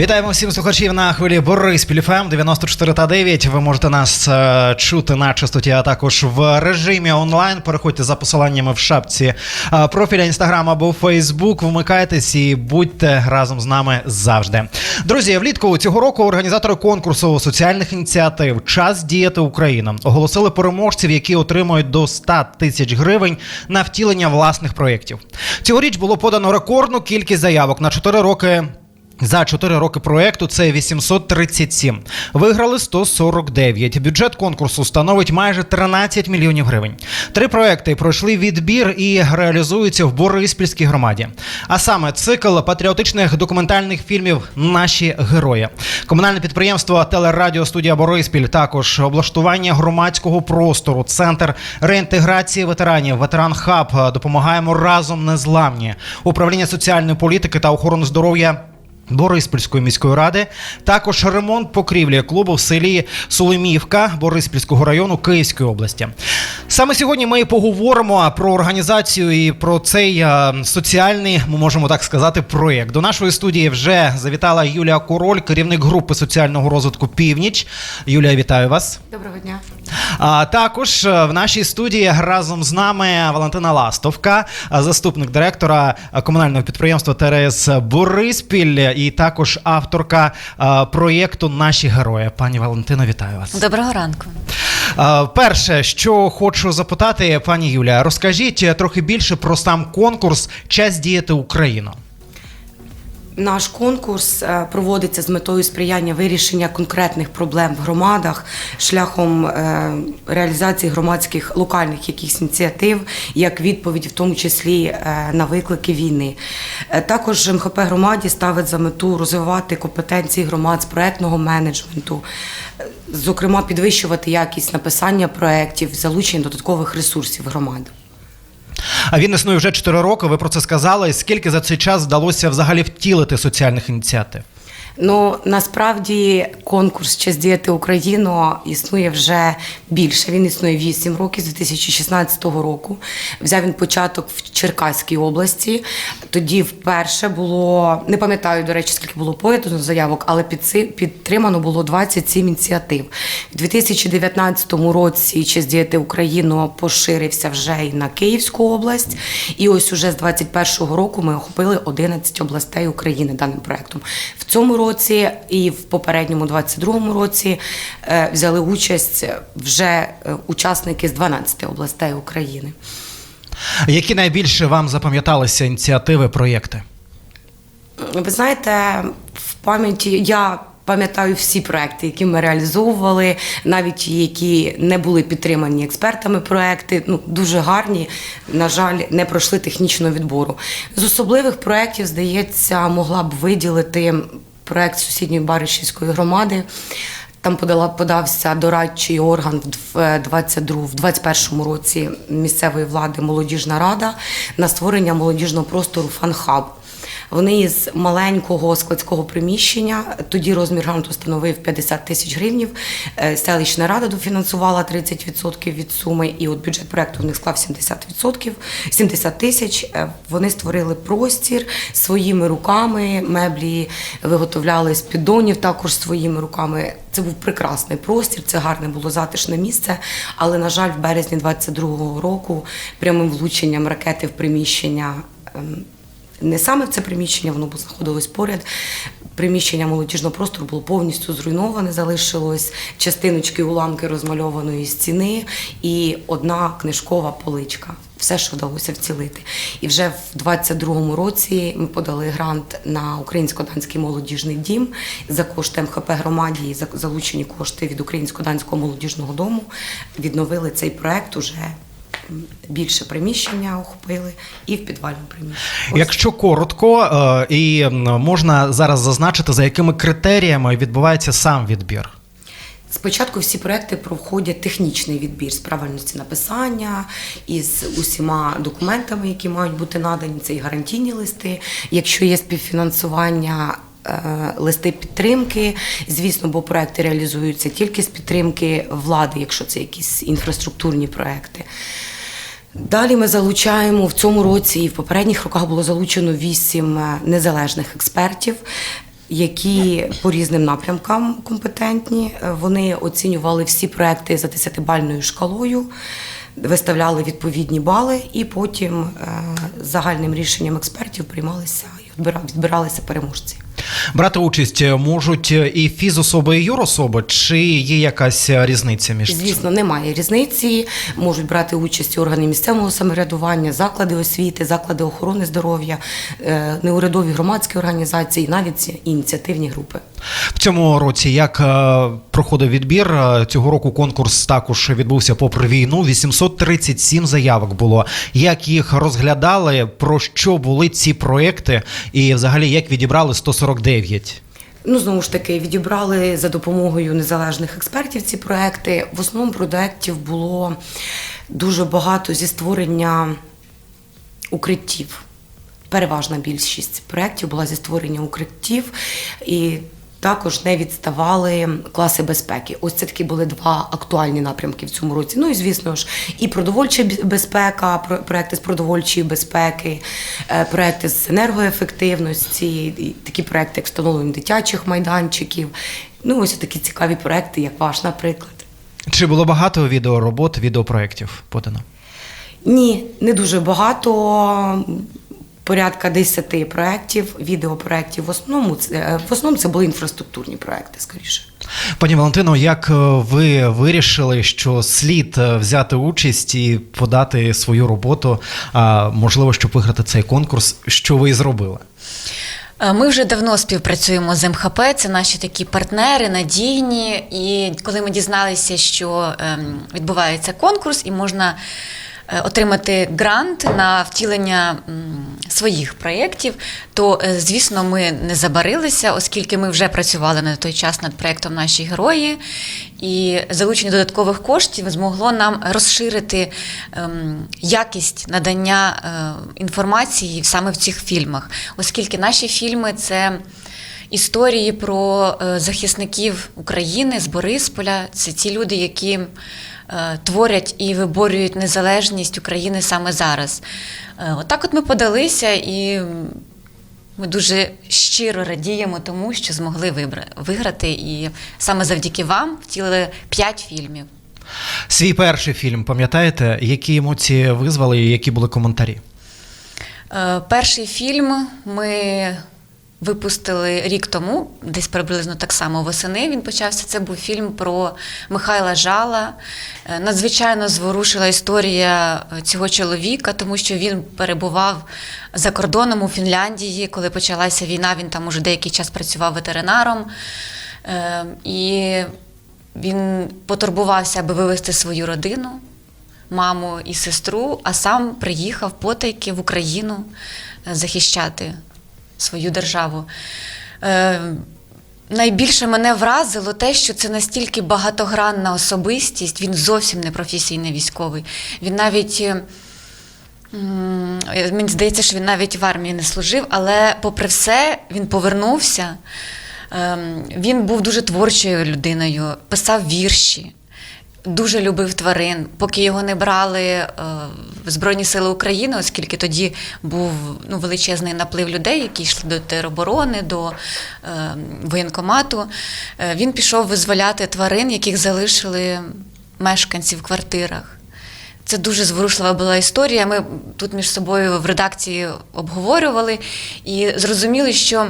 Вітаємо всім слухачів на хвилі Бориспіль ФМ 94 та 9. Ви можете нас е, чути на частоті, а також в режимі онлайн. Переходьте за посиланнями в шапці е, профіля Інстаграм або Фейсбук. Вмикайтесь і будьте разом з нами завжди. Друзі, влітку цього року організатори конкурсу соціальних ініціатив Час діяти Україна оголосили переможців, які отримують до 100 тисяч гривень на втілення власних проєктів. Цьогоріч було подано рекордну кількість заявок на 4 роки. За 4 роки проекту це 837. Виграли 149. Бюджет конкурсу становить майже 13 мільйонів гривень. Три проекти пройшли відбір і реалізуються в Бориспільській громаді. А саме цикл патріотичних документальних фільмів Наші герої, комунальне підприємство Телерадіостудія Бориспіль, також облаштування громадського простору, центр реінтеграції ветеранів, ветеран хаб. Допомагаємо разом незламні управління соціальної політики та охорони здоров'я. Бориспільської міської ради також ремонт покрівлі клубу в селі Соломіївка Бориспільського району Київської області. Саме сьогодні ми поговоримо про організацію і про цей е, соціальний, ми можемо так сказати, проєкт. До нашої студії вже завітала Юлія Король, керівник групи соціального розвитку Північ. Юлія, вітаю вас. Доброго дня. А також е, в нашій студії разом з нами Валентина Ластовка, е, заступник директора комунального підприємства ТРС Бориспіль, і також авторка е, проєкту Наші герої. Пані Валентино, вітаю вас. Доброго ранку. Перше, що хочу запитати, пані Юлія, розкажіть трохи більше про сам конкурс Час діяти Україну. Наш конкурс е, проводиться з метою сприяння вирішення конкретних проблем в громадах шляхом е, реалізації громадських локальних якихось ініціатив, як відповідь, в тому числі е, на виклики війни. Також МХП громаді ставить за мету розвивати компетенції громад з проектного менеджменту, зокрема підвищувати якість написання проєктів, залучення додаткових ресурсів громади. А він існує вже 4 роки. Ви про це сказали. Скільки за цей час вдалося взагалі втілити соціальних ініціатив? Ну насправді конкурс Час діяти Україну існує вже більше. Він існує 8 років з 2016 року. Взяв він початок в Черкаській області. Тоді вперше було не пам'ятаю до речі, скільки було подано заявок, але підси- підтримано було 27 ініціатив. У 2019 році Час діяти Україну поширився вже і на Київську область. І ось уже з 2021 року ми охопили 11 областей України даним проектом. В цьому році і в попередньому 22-му році е, взяли участь вже е, учасники з 12 областей України. Які найбільше вам запам'яталися ініціативи, проєкти? Ви знаєте, в пам'яті я. Пам'ятаю всі проекти, які ми реалізовували, навіть ті, які не були підтримані експертами. Проекти ну дуже гарні. На жаль, не пройшли технічного відбору. З особливих проєктів, здається, могла б виділити проект сусідньої Баришівської громади. Там подала подався дорадчий орган в 22, в 21 році місцевої влади молодіжна рада на створення молодіжного простору фан-хаб. Вони із маленького складського приміщення, тоді розмір гранту становив 50 тисяч гривнів. Е, Селищна рада дофінансувала 30% від суми, і от бюджет проекту в них склав 70%, 70 тисяч. Е, Вони створили простір своїми руками, меблі виготовляли з піддонів також своїми руками. Це був прекрасний простір, це гарне було затишне місце. Але, на жаль, в березні 22-го року прямим влученням ракети в приміщення. Не саме в це приміщення, воно знаходилось поряд. Приміщення молодіжного простору було повністю зруйноване, залишилось частиночки уламки розмальованої стіни і одна книжкова поличка. Все, що вдалося вцілити. І вже в 22-му році ми подали грант на українсько-данський молодіжний дім за кошти МХП громаді і за залучені кошти від українсько-данського молодіжного дому. Відновили цей проект уже більше приміщення охопили і в підвальному приміщенні. Ось. Якщо коротко, е, і можна зараз зазначити, за якими критеріями відбувається сам відбір. Спочатку всі проекти проходять технічний відбір з правильності написання із усіма документами, які мають бути надані. Це і гарантійні листи. Якщо є співфінансування, е, листи підтримки. Звісно, бо проекти реалізуються тільки з підтримки влади, якщо це якісь інфраструктурні проекти. Далі ми залучаємо в цьому році і в попередніх роках було залучено вісім е, незалежних експертів, які по різним напрямкам компетентні. Е, Вони оцінювали всі проекти за 10-бальною шкалою, виставляли відповідні бали, і потім е, загальним рішенням експертів приймалися і відбиралися переможці. Брати участь можуть і фізособи, і юрособи, чи є якась різниця між? Звісно, немає різниці. Можуть брати участь органи місцевого самоврядування, заклади освіти, заклади охорони здоров'я, е, неурядові громадські організації, навіть ініціативні групи. В цьому році як е, проходив відбір? Е, Цього року конкурс також відбувся попри війну. 837 заявок було. Як їх розглядали? Про що були ці проекти? І взагалі як відібрали 149? Ну, знову ж таки, відібрали за допомогою незалежних експертів ці проекти. В основному проєктів було дуже багато зі створення укриттів. Переважна більшість проєктів була зі створення укриттів і також не відставали класи безпеки. Ось це такі були два актуальні напрямки в цьому році. Ну і звісно ж, і продовольча безпека, про- проекти з продовольчої безпеки, е, проекти з енергоефективності, такі проекти, як встановлення дитячих майданчиків. Ну, ось такі цікаві проекти, як ваш, наприклад. Чи було багато відеоробот, відеопроєктів подано? Ні, не дуже багато. Порядка 10 проєктів, відеопроєктів. В основному це е, в основному це були інфраструктурні проекти, скоріше. Пані Валентино, як е, ви вирішили, що слід е, взяти участь і подати свою роботу, а, можливо, щоб виграти цей конкурс, що ви і зробили? Ми вже давно співпрацюємо з МХП, це наші такі партнери, надійні. І коли ми дізналися, що ем, відбувається конкурс і можна отримати грант на втілення своїх проєктів, то, е, звісно, ми не забарилися, оскільки ми вже працювали на той час над проєктом Наші герої. І залучення додаткових коштів змогло нам розширити ем, якість надання е, інформації саме в цих фільмах, оскільки наші фільми це. Історії про е, захисників України з Борисполя це ті люди, які е, творять і виборюють незалежність України саме зараз. Е, Отак, от ми подалися, і ми дуже щиро радіємо тому, що змогли виграти. І саме завдяки вам втілили п'ять фільмів. Свій перший фільм, пам'ятаєте, які емоції визвали і які були коментарі? Е, Перший фільм ми випустили рік тому, десь приблизно так само восени. Він почався. Це був фільм про Михайла Жала. Е, Надзвичайно зворушила історія е, цього чоловіка, тому що він перебував за кордоном у Фінляндії, коли почалася війна. Він там уже деякий час працював ветеринаром. Е, І він потурбувався, аби вивезти свою родину маму і сестру, а сам приїхав потайки в Україну захищати свою державу. Е, найбільше мене вразило те, що це настільки багатогранна особистість, він зовсім не професійний військовий. Він навіть. е, Мені здається, що він навіть в армії не служив, але попри все, він повернувся. Ем, Він був дуже творчою людиною, писав вірші, дуже любив тварин. Поки його не брали е, в Збройні Сили України, оскільки тоді був ну, величезний наплив людей, які йшли до тероборони, до е, воєнкомату. Е, він пішов визволяти тварин, яких залишили мешканці в квартирах. Це дуже зворушлива була історія. Ми тут між собою в редакції обговорювали і зрозуміли, що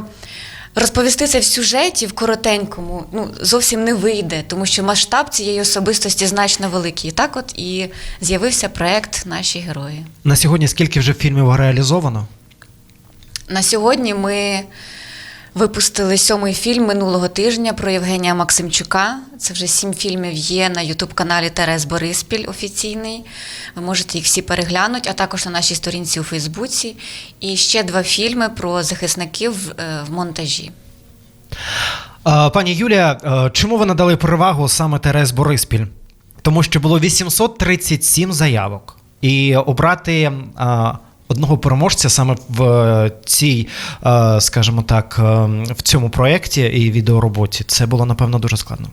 розповісти це в сюжеті в коротенькому ну, зовсім не вийде, тому що масштаб цієї особистості значно великий. І так от і з'явився проект Наші герої. На сьогодні скільки вже фільмів реалізовано? На сьогодні ми випустили сьомий фільм минулого тижня про Євгенія Максимчука. Це вже сім фільмів є на Ютуб-каналі Терес Бориспіль офіційний. Ви можете їх всі переглянути, а також на нашій сторінці у Фейсбуці. І ще два фільми про захисників е, в монтажі. Пані Юлія, е, чому ви надали перевагу саме Терес Бориспіль? Тому що було 837 заявок. І обрати одного переможця саме в е, цій, е, скажімо так, е, в цьому проєкті і відеороботі. Це було напевно дуже складно.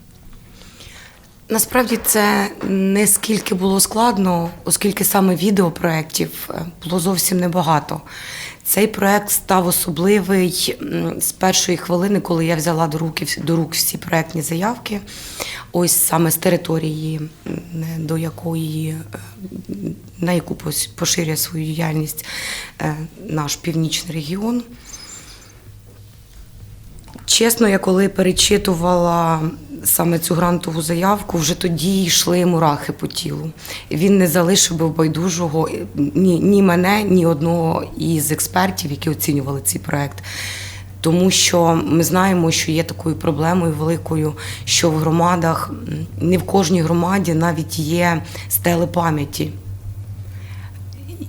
Насправді це не скільки було складно, оскільки саме відеопроєктів е, було зовсім небагато. Цей проект став особливий з першої хвилини, коли я взяла до руки до рук всі проектні заявки. Ось саме з території, до якої е, на яку поширює свою діяльність е, наш північний регіон. Чесно, я коли перечитувала саме цю грантову заявку, вже тоді йшли мурахи по тілу. Він не залишив би байдужого ні, ні мене, ні одного із експертів, які оцінювали цей проект. Тому що ми знаємо, що є такою проблемою великою, що в громадах, не в кожній громаді навіть є стели пам'яті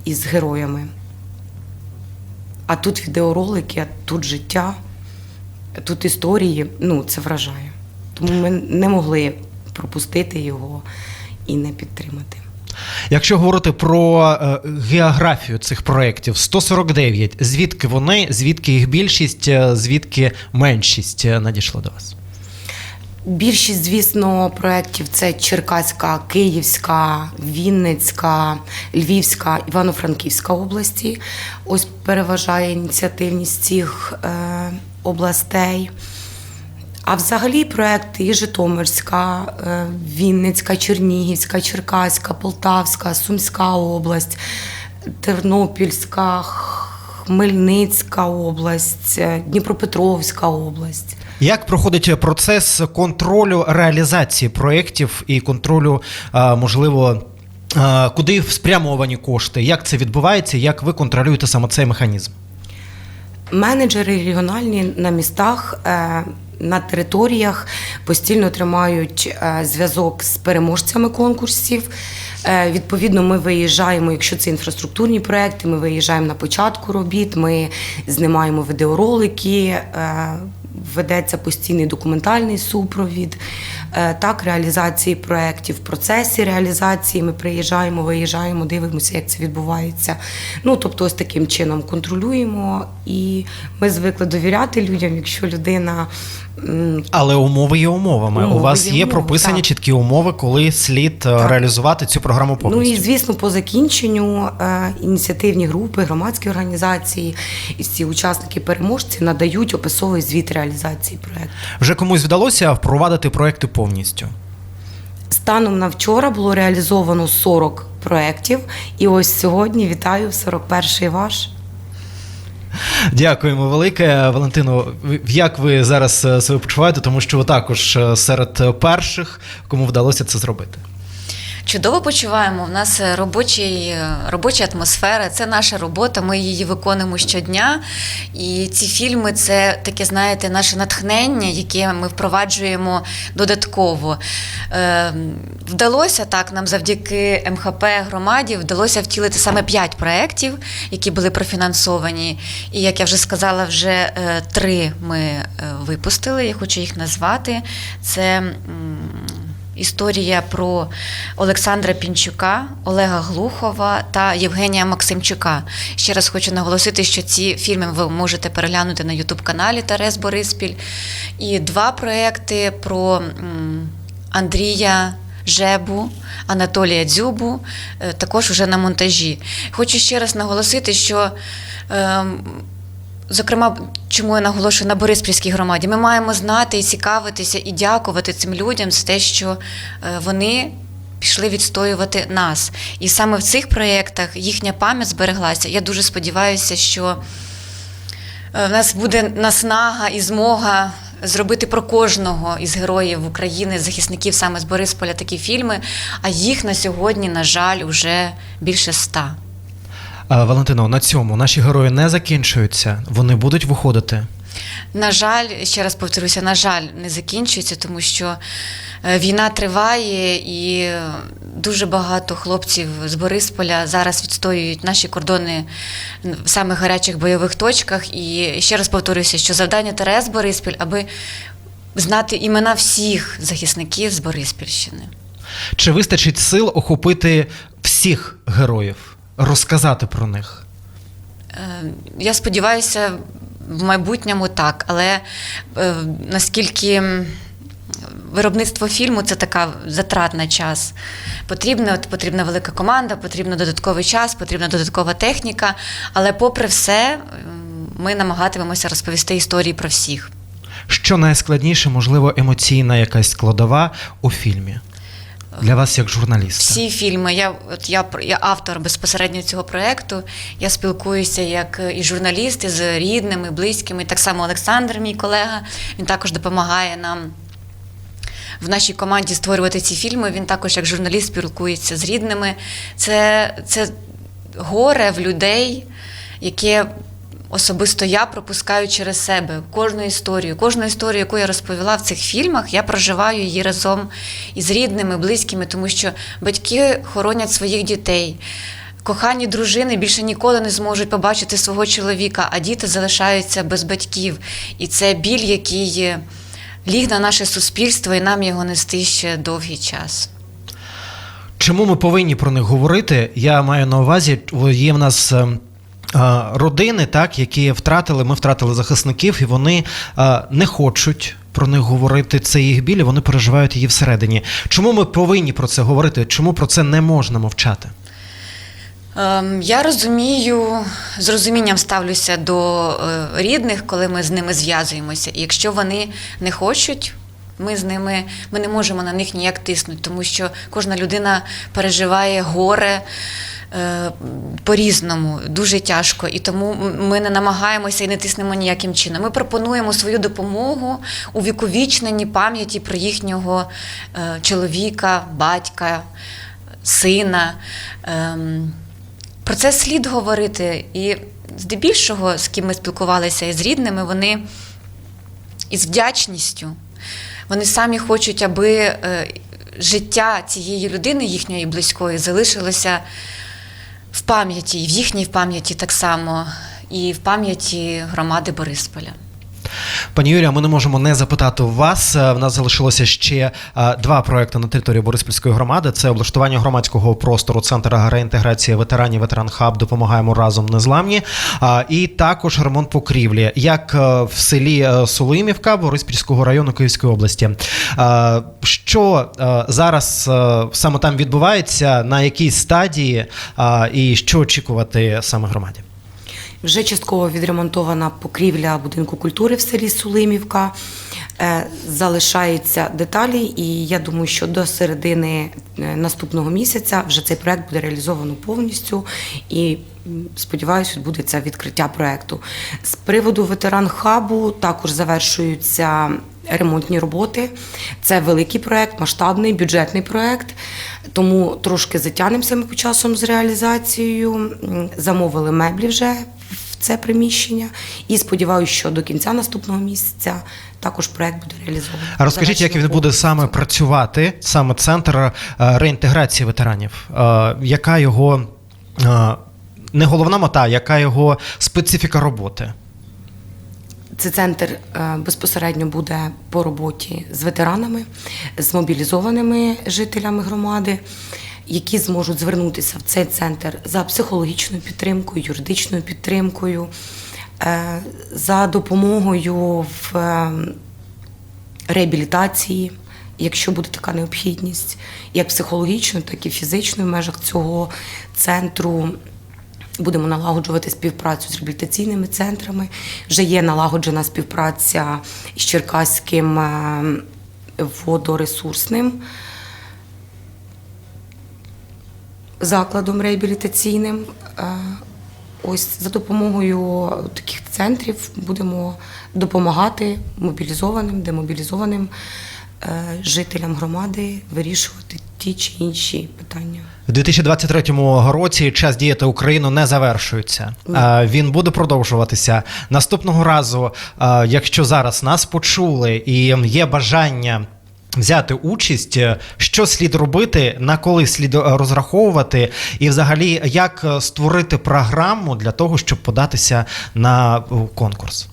із героями. А тут відеоролики, а тут життя, тут історії. Ну, це вражає. Тому ми не могли пропустити його і не підтримати. Якщо говорити про е, географію цих проєктів, 149, звідки вони, звідки їх більшість, е, звідки меншість е, надійшла до вас? Більшість, звісно, проєктів це Черкаська, Київська, Вінницька, Львівська, Івано-Франківська області. Ось переважає ініціативність цих областей. А взагалі проекти і Житомирська, е, Вінницька, Чернігівська, Черкаська, Полтавська, Сумська область, Тернопільська, Хмельницька область, е, Дніпропетровська область. Як проходить процес контролю реалізації проєктів і контролю, е, можливо, куди спрямовані кошти? Як це відбувається? Як ви контролюєте саме цей механізм? Менеджери регіональні на містах. На територіях постійно тримають е, зв'язок з переможцями конкурсів. Е, Відповідно, ми виїжджаємо, якщо це інфраструктурні проекти, ми виїжджаємо на початку робіт, ми знімаємо відеоролики, е, ведеться постійний документальний супровід. Е, Так, реалізації проєктів, в процесі реалізації ми приїжджаємо, виїжджаємо, дивимося, як це відбувається. Ну, тобто, ось таким чином контролюємо, і ми звикли довіряти людям, якщо людина. Але умови є умовами. У вас є є умови, прописані так. чіткі умови, коли слід е, Так. реалізувати цю програму Ну і звісно, по закінченню е, ініціативні групи, громадські організації і всі учасники переможці надають описовий звіт реалізації проекту. Вже комусь вдалося впровадити проекти повністю. Станом на вчора було реалізовано 40 проєктів, і ось сьогодні вітаю 41-й ваш. Дякуємо велике, Валентино. Як ви зараз е, себе почуваєте? Тому що ви також е, серед перших, кому вдалося це зробити. Чудово почуваємо. У нас е, робочий, е, робоча атмосфера, це наша робота. Ми її виконуємо щодня. І ці фільми це таке, знаєте, наше натхнення, яке ми впроваджуємо додатково. Е, вдалося так нам завдяки МХП громаді вдалося втілити саме п'ять проєктів, які були профінансовані. І як я вже сказала, вже е, три ми випустили. Я хочу їх назвати. Це. Історія про Олександра Пінчука, Олега Глухова та Євгенія Максимчука. Ще раз хочу наголосити, що ці фільми ви можете переглянути на Ютуб-каналі Тарес Бориспіль. І два проекти про Андрія. Жебу, Анатолія Дзюбу, е, також вже на монтажі. Хочу ще раз наголосити, що ем, Зокрема, чому я наголошую на Бориспільській громаді, ми маємо знати і цікавитися і дякувати цим людям за те, що е, вони пішли відстоювати нас. І саме в цих проєктах їхня пам'ять збереглася. Я дуже сподіваюся, що е, в нас буде наснага і змога зробити про кожного із героїв України, захисників саме з Борисполя такі фільми. А їх на сьогодні, на жаль, уже більше ста. Е, Валентино, на цьому наші герої не закінчуються, вони будуть виходити. На жаль, ще раз повторюся, на жаль, не закінчується, тому що е, війна триває і дуже багато хлопців з Борисполя зараз відстоюють наші кордони в самих гарячих бойових точках. І ще раз повторюся, що завдання Терес Бориспіль, аби знати імена всіх захисників з Бориспільщини. Чи вистачить сил охопити всіх героїв, розказати про них? Е, Я сподіваюся, в майбутньому так, але е, наскільки виробництво фільму це така затратна час. Потрібна, потрібна велика команда, потрібен додатковий час, потрібна додаткова техніка. Але попри все, ми намагатимемося розповісти історії про всіх. Що найскладніше, можливо, емоційна якась складова у фільмі для вас як журналіста? Всі фільми. Я от я, я автор безпосередньо цього проекту. Я спілкуюся як і журналіст, і з рідними, близькими. Так само Олександр, мій колега, він також допомагає нам. В нашій команді створювати ці фільми. Він також, як журналіст, спілкується з рідними. Це, це горе в людей, яке особисто я пропускаю через себе кожну історію. Кожну історію, яку я розповіла в цих фільмах, я проживаю її разом із рідними, близькими, тому що батьки хоронять своїх дітей. Кохані дружини більше ніколи не зможуть побачити свого чоловіка, а діти залишаються без батьків. І це біль, який ліг на наше суспільство, і нам його нести ще довгий час. Чому ми повинні про них говорити? Я маю на увазі, є в нас. Родини, так, які втратили, ми втратили захисників, і вони не хочуть про них говорити. Це їх біль, вони переживають її всередині. Чому ми повинні про це говорити? Чому про це не можна мовчати? Ем, Я розумію, з розумінням ставлюся до е, рідних, коли ми з ними зв'язуємося. І якщо вони не хочуть, ми з ними ми не можемо на них ніяк тиснути, тому що кожна людина переживає горе. е, По-різному, дуже тяжко, і тому ми не намагаємося і не тиснемо ніяким чином. Ми пропонуємо свою допомогу у віковічненні пам'яті про їхнього е, чоловіка, батька, сина. Ем, про це слід говорити. І здебільшого, з ким ми спілкувалися із рідними, вони із вдячністю. Вони самі хочуть, аби е, життя цієї людини, їхньої близької, залишилося в пам'яті, в їхній пам'яті так само, і в пам'яті громади Борисполя. Пані Юрія, ми не можемо не запитати вас. Е, В нас залишилося ще е, два проекти на території Бориспільської громади: це облаштування громадського простору, центр реінтеграції ветеранів, ветеран хаб. Допомагаємо разом незламні. І також ремонт покрівлі, як е, в селі е, Солимівка Бориспільського району Київської області. Е, Що е, зараз е, саме там відбувається, на якій стадії, е, і що очікувати саме громаді? Вже частково відремонтована покрівля будинку культури в селі Сулимівка. Е, Залишаються деталі, і я думаю, що до середини е, наступного місяця вже цей проект буде реалізовано повністю. І сподіваюся, відбудеться відкриття проекту. З приводу ветеран хабу також завершуються ремонтні роботи. Це великий проект, масштабний бюджетний проект. Тому трошки затягнемося ми по часом з реалізацією. Замовили меблі вже в це приміщення. І сподіваюся, що до кінця наступного місяця також проект буде реалізований. А розкажіть, як він буде саме працювати, саме центр е, реінтеграції ветеранів? Е, Яка його е, не головна мета, яка його специфіка роботи? Цей центр е, безпосередньо буде по роботі з ветеранами, з мобілізованими жителями громади, які зможуть звернутися в цей центр за психологічною підтримкою, юридичною підтримкою, е, за допомогою в е, реабілітації, якщо буде така необхідність, як психологічно, так і фізично в межах цього центру. Будемо налагоджувати співпрацю з реабілітаційними центрами. Вже є налагоджена співпраця з Черкаським е, водоресурсним закладом реабілітаційним. Е, Ось за допомогою таких центрів будемо допомагати мобілізованим, демобілізованим жителям громади вирішувати ті чи інші питання. В 2023 році час діяти Україну не завершується. Ні. Е, Він буде продовжуватися наступного разу. е, Якщо зараз нас почули і є бажання. Взяти участь, е, що слід робити, на коли слід е, розраховувати, і взагалі як е, створити програму для того, щоб податися на е, конкурс.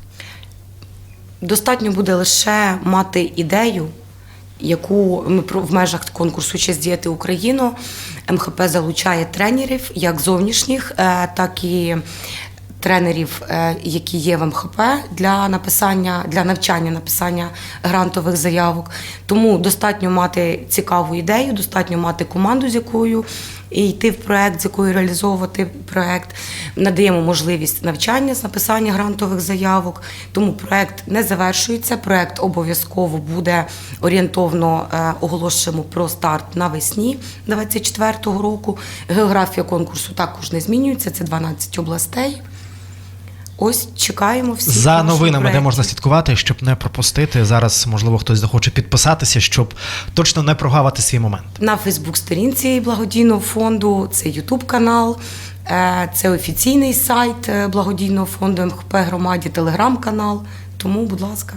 Достатньо буде лише мати ідею, яку ми в межах конкурсу «Честь діяти Україну МХП залучає тренерів як зовнішніх, е, так і тренерів, е, які є в МХП для написання, для навчання написання грантових заявок. Тому достатньо мати цікаву ідею, достатньо мати команду, з якою і йти в проект, з якою реалізовувати проект. Надаємо можливість навчання з написання грантових заявок. Тому проект не завершується. Проект обов'язково буде орієнтовно е, оголошуємо про старт навесні 24-го року. Географія конкурсу також не змінюється. Це 12 областей. Ось чекаємо всіх За новинами, новинами, де можна слідкувати, щоб не пропустити. Зараз, можливо, хтось захоче підписатися, щоб точно не прогавати свій момент. на Фейсбук-сторінці благодійного фонду, це Ютуб канал, е, це офіційний сайт е, благодійного фонду МХП громаді, телеграм-канал. Тому, будь ласка.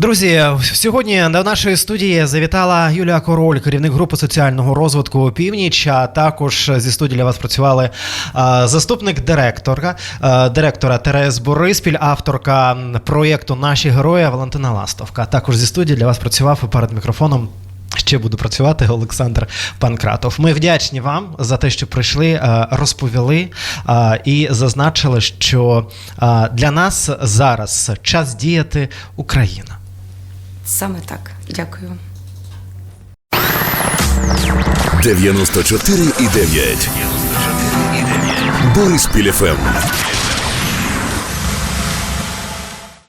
Друзі, сьогодні до нашої студії завітала Юлія Король, керівник групи соціального розвитку Північ. А також зі студії для вас працювали заступник директора, директора Терес Бориспіль, авторка проєкту Наші герої Валентина Ластовка. Також зі студії для вас працював перед мікрофоном. Ще буду працювати Олександр Панкратов. Ми вдячні вам за те, що прийшли, розповіли і зазначили, що для нас зараз час діяти Україна. Саме так. Дякую. 94,9. Борис ФМ.